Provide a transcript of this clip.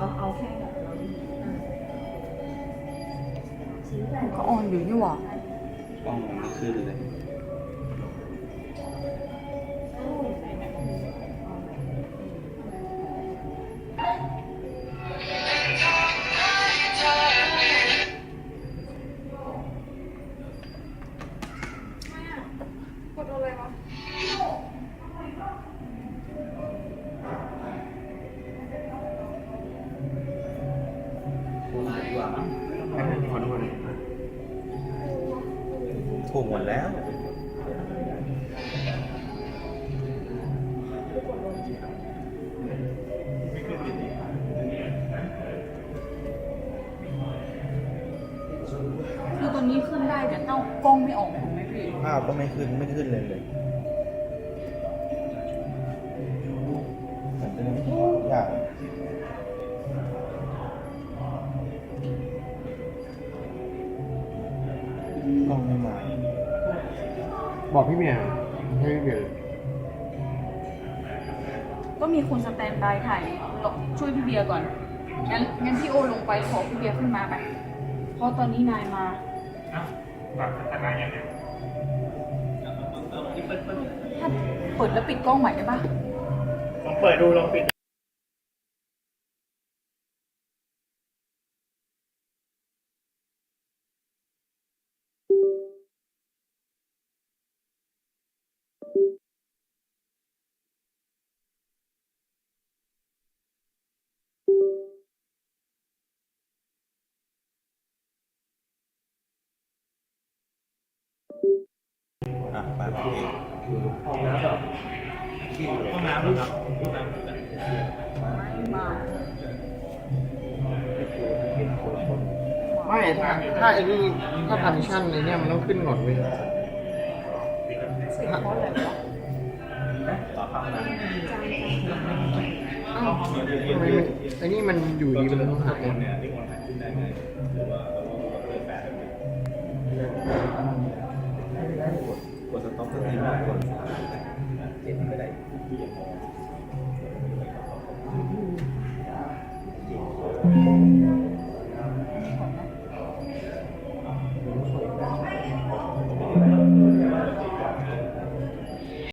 เอาเอาแค่แบบเราชี้ไปก็ออนอยู่นี่หว่ากล้องมันไม่ขึ้นเลยกดอะไรวะ ว่ามั้งขอโทษนะถูกหมดแล้ว คือตอนนี้ขึ้นได้แต่เต้ากล้องไม่ออกถูกไหมพี่ภาพก็ไม่ขึ้นไม่ขึ้นเลยเลย บอกพี่เมียให้พี่เมียก็มีคนสแตนบายถ่ายรอช่วยพี่เบียร์ก่อน งั้นงั้นพี่โอลงไปขอพี่เบียร์ขึ้นมาไป เพราะตอนนี้นายมาฝากทนายยังไงถ้าเปิดแล้วปิดกล้องใหม่ได้ปะลองเปิดดูลองปิด อะไปพี่เองห้องน้ำเหรอห้องน้ำเหรอครับห้องน้ำไม่มาไม่ถ้าถ้าไอ้นี่ถ้าพันชั่นในเนี่ยมันต้องขึ้นก่อนเว้ยปิดเพราะอะไรวะต่อเข้าห้องน้ำอ้าวทำไมมันไอ้นี่มันอยู่ดีมันต้องหายเนี่ยที่คนหายขึ้นได้ไงหรือว่าเราต้องเปิดแปด Thank mm -hmm. you.